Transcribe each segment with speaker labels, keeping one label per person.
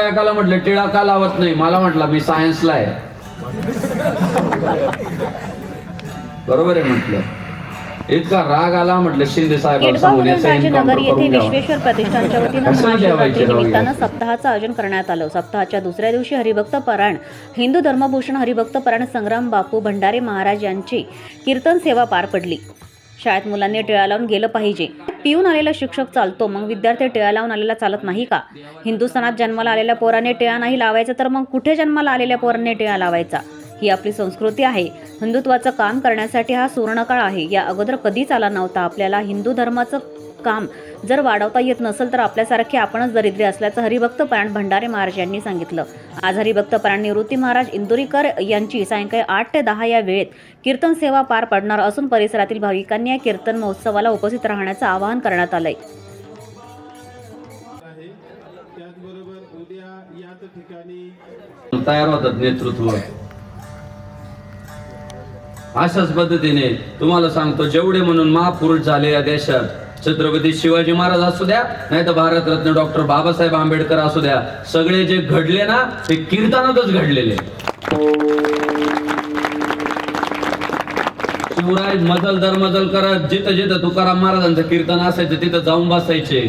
Speaker 1: एकाला म्हटलं टिळा का लावत नाही. मला म्हटलं मी सायन्सला आहे. बरोबर आहे म्हटलं. इतका राग आला म्हटलं शिंदे एन्काउंटर
Speaker 2: येथे. विश्वेश्वर प्रतिष्ठानच्या वतीनं निमित्तानं? सप्ताहाचं आयोजन करण्यात आलं. सप्ताहाच्या दुसऱ्या दिवशी हरिभक्त परायण हिंदू धर्मभूषण हरिभक्त परायण संग्राम बापू भंडारे महाराज यांची कीर्तन सेवा पार पडली. शाळेत मुलांनी टिळा लावून गेलं पाहिजे. पिऊन आलेला शिक्षक चालतो मग विद्यार्थी टिळा लावून आलेला चालत नाही का? हिंदुस्थानात जन्माला आलेल्या पोराने टिळा नाही लावायचा तर मग कुठे जन्माला आलेल्या पोराने टिळा लावायचा? ही आपली संस्कृती आहे. हिंदुत्वाचं काम करण्यासाठी हा सुवर्णकाळ आहे. या अगोदर कधीच आला नव्हता. आपल्याला हिंदू धर्माचं काम जर वाढवता येत नसेल तर आपल्यासारखे आपणच दरिद्री असल्याचं हरिभक्त परायण भंडारे महाराज यांनी सांगितलं. आज हरिभक्त परायण निवृत्ती महाराज इंदुरीकर यांची सायंकाळी आठ ते दहा या वेळेत कीर्तन सेवा पार पडणार असून परिसरातील भाविकांनी या कीर्तन महोत्सवाला उपस्थित राहण्याचं आवाहन करण्यात आलंय.
Speaker 3: आहे त्याचबरोबर उद्या याच ठिकाणी
Speaker 1: तयार होतात नेतृत्व. अशाच पद्धतीने तुम्हाला सांगतो जेवढे म्हणून महापुरुष झाले या देशात छत्रपती शिवाजी महाराज असू द्या नाही तर भारतरत्न डॉक्टर बाबासाहेब आंबेडकर असू द्या सगळे जे घडले ना ते कीर्तनातच घडलेले. शिवराय मजल दर मजल करत जिथं जिथं तुकाराम महाराजांचं कीर्तन असायचं तिथं जाऊन बसायचे.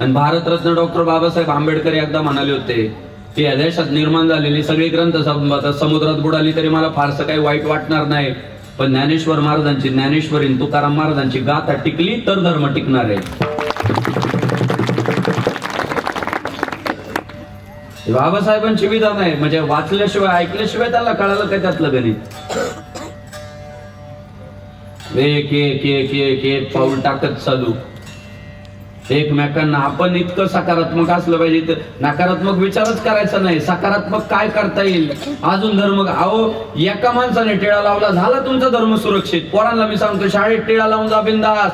Speaker 1: आणि भारतरत्न डॉक्टर बाबासाहेब आंबेडकर एकदा म्हणाले होते ती या देशात निर्माण झालेली सगळी ग्रंथ सम- समुद्रात बुडाली तरी मला फारसं काही वाईट वाटणार नाही. पण ज्ञानेश्वर महाराजांची ज्ञानेश्वरी तुकाराम महाराजांची गाथा टिकली तर धर्म टिकणार आहे. बाबासाहेबांची विधान आहे. म्हणजे वाचल्याशिवाय ऐकल्याशिवाय त्याला कळालं काय त्यातलं गणित? एक एक एक एक एक पाऊल टाकत चालू. एकमेकांना आपण इतकं सकारात्मक असलं पाहिजे तर नकारात्मक विचारच करायचा नाही. सकारात्मक काय करता येईल? अजून धर्म अहो एका माणसाने टिळा लावला झाला तुमचा धर्म सुरक्षित. पोरांना मी सांगतो शाळेत टिळा लावून जा बिंदास.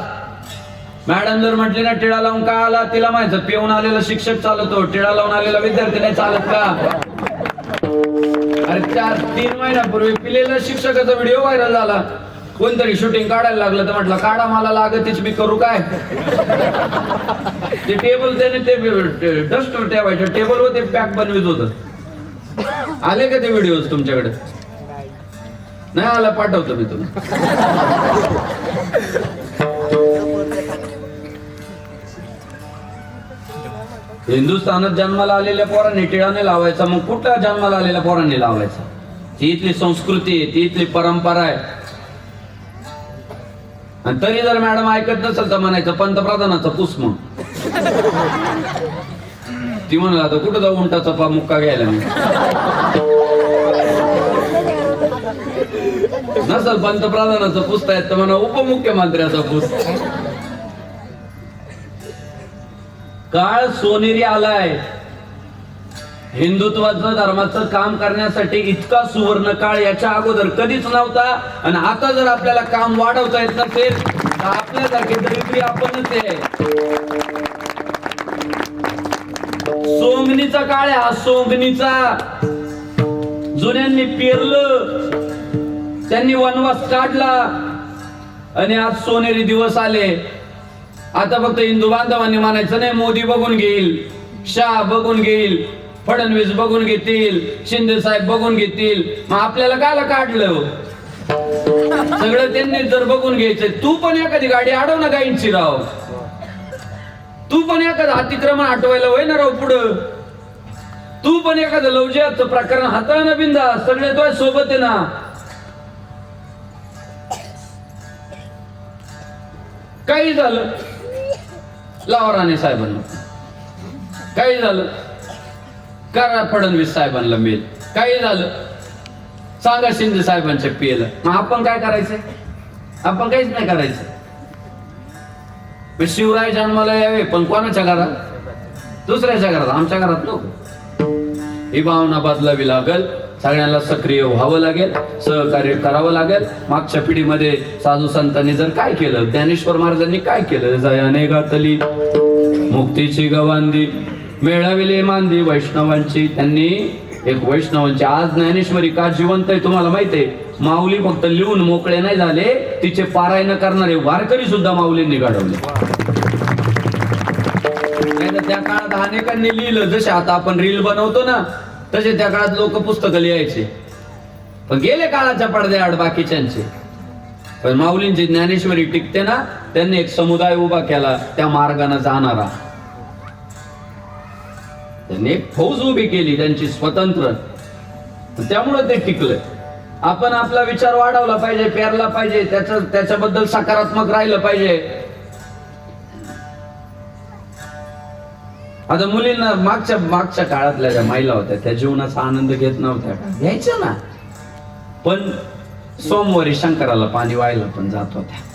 Speaker 1: मॅडम जर म्हटली ना टिळा लावून का आला? तिला माहिती पिऊन आलेला शिक्षक चालतो टिळा लावून आलेला विद्यार्थी नाही चालत का? अरे चार तीन महिन्यापूर्वी पिलेला शिक्षकाचा व्हिडिओ व्हायरल झाला. कोणतरी शूटिंग काढायला लागलं तर म्हटलं काढा मला लागतीच मी करू काय? ते टेबल त्याने ते डस्टर ठेवायचं. टेबलवर ते पॅक बनवित होत. आले का ते व्हिडिओ तुमच्याकडे? नाही आला पाठवतो मी तुम्ही हिंदुस्थानात जन्माला आलेल्या पोरांनी टिळाने लावायचा. मग कुठल्या जन्माला आलेल्या पोरांनी लावायचा? ती इथली संस्कृती आहे ती इथली परंपरा आहे. आणि तरी जर मॅडम ऐकत नसेल तर म्हणायचं पंतप्रधानाचा म्हणून. ती म्हणलं आता कुठं जाऊ उंटाचा पा मुक्का घ्यायला मी? नसल पंतप्रधानाचं पुस्त तर म्हणा उपमुख्यमंत्र्याचा पुस्त काळ सोनेरी आलाय. हिंदुत्वाचं धर्माचं काम करण्यासाठी इतका सुवर्ण काळ याच्या अगोदर कधीच नव्हता. आणि आता जर आपल्याला काम वाढवता येत नसेल तर आपल्यासारखे दरिद्री आपणच आहे. सोंगणीचा काळ आहे हा सोंगणीचा. जुन्यांनी पेरलं त्यांनी वनवास काढला आणि आज सोनेरी दिवस आले. आता फक्त हिंदू बांधवांनी म्हणायचं नाही मोदी बघून घेईल शाह बघून घेईल. फडणवीस बघून घेतील शिंदे साहेब बघून घेतील. मग आपल्याला कायला काढलं? सगळं त्यांनी जर बघून घ्यायचंय तू पण एखादी गाडी अडव ना गाईंची राव तू पण एखादं अतिक्रमण आठवायला होय ना राव पुढं. तू पण एखादं लवजियाचं प्रकरण हाताळ ना बिंदा सगळे तो सोबत आहे ना. काही झालं? लावा राणे साहेबांना. काही झालं? करा फडणवीस साहेबांना मेल. काही झालं? सांगा शिंदे साहेबांच्या पेलं मग आपण काय करायचंय आपण काहीच नाही करायचं. शिवराय जन्माला यावे पण कोणाच्या घरात? दुसऱ्याच्या घरात आमच्या घरात नको. ही भावना बदलावी लागल. सगळ्यांना सक्रिय व्हावं लागेल सहकार्य करावं लागेल. मागच्या पिढीमध्ये साधू संतांनी जर काय केलं ज्ञानेश्वर महाराजांनी काय केलं? जयाने गातली मुक्तीची गवांदी. मेळाविले मांदी वैष्णवांची त्यांनी एक वैष्णवांची आज ज्ञानेश्वरी का जिवंत आहे तुम्हाला माहिती आहे? माऊली फक्त लिहून मोकळे नाही झाले तिचे पारायण करणारे वारकरी सुद्धा माऊलींनी घडवले. त्या काळात अनेकांनी लिहिलं जसे आता आपण रील बनवतो ना तसे त्या काळात लोक पुस्तकं लिहायचे. पण गेले काळाच्या पडद्याआड बाकीच्यांचे. पण माऊलींची ज्ञानेश्वरी टिकते ना त्यांनी एक समुदाय उभा केला त्या मार्गाने जाणारा. त्यांनी एक फौज उभी केली त्यांची स्वतंत्र. त्यामुळे ते टिकलं. आपण आपला विचार वाढवला पाहिजे पेरला पाहिजे त्याच्या त्याच्याबद्दल सकारात्मक राहिलं पाहिजे. आता मुलींना मागच्या मागच्या काळातल्या ज्या महिला होत्या त्या जीवनाचा आनंद घेत नव्हत्या. घ्यायच्या ना. पण सोमवारी शंकराला पाणी व्हायला पण जात होत्या.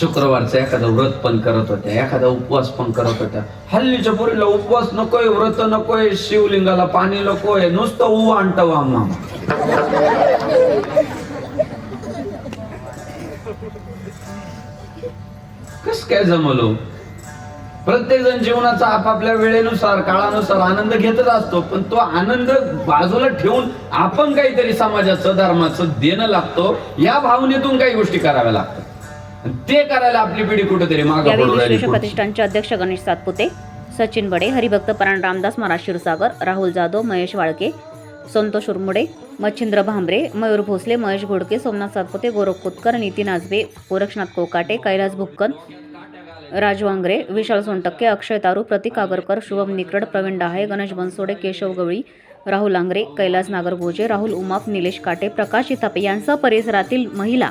Speaker 1: शुक्रवारचं एखादं व्रत पण करत होत्या एखादा उपवास पण करत होत्या. हल्लीच्या पोरीला उपवास नकोय व्रत नकोय शिवलिंगाला पाणी नकोय नुसतं उ आणतं आम्हा कस काय जमलो? प्रत्येक जण जीवनाचा आपापल्या वेळेनुसार काळानुसार आनंद घेतच असतो पण तो आनंद बाजूला ठेवून आपण काहीतरी समाजाचं धर्माचं देणं लागतो या भावनेतून काही गोष्टी कराव्या लागतात. ते करायला आपली पिढी कुठेतरी मागे
Speaker 2: यावेळी प्रतिष्ठानचे अध्यक्ष गणेश सातपुते सचिन बडे हरिभक्त पराण रामदास महाराज क्षीरसागर राहुल जाधव महेश वाळके संतोष उर्मुडे मच्छिंद्र भांबरे मयूर भोसले महेश घोडके सोमनाथ सातपुते गोरख कोतकर नितीन आजबे गोरक्षनाथ कोकाटे कैलास भुक्कन राजू आंग्रे विशाल सोनटक्के अक्षय तारू प्रतीक आगरकर शुभम निकरड प्रवीण डहाळे गणेश बनसोडे केशव गवळी राहुल आंग्रे कैलास नागरगोजे राहुल उमाप निलेश काटे प्रकाश इथापे यांसह परिसरातील महिला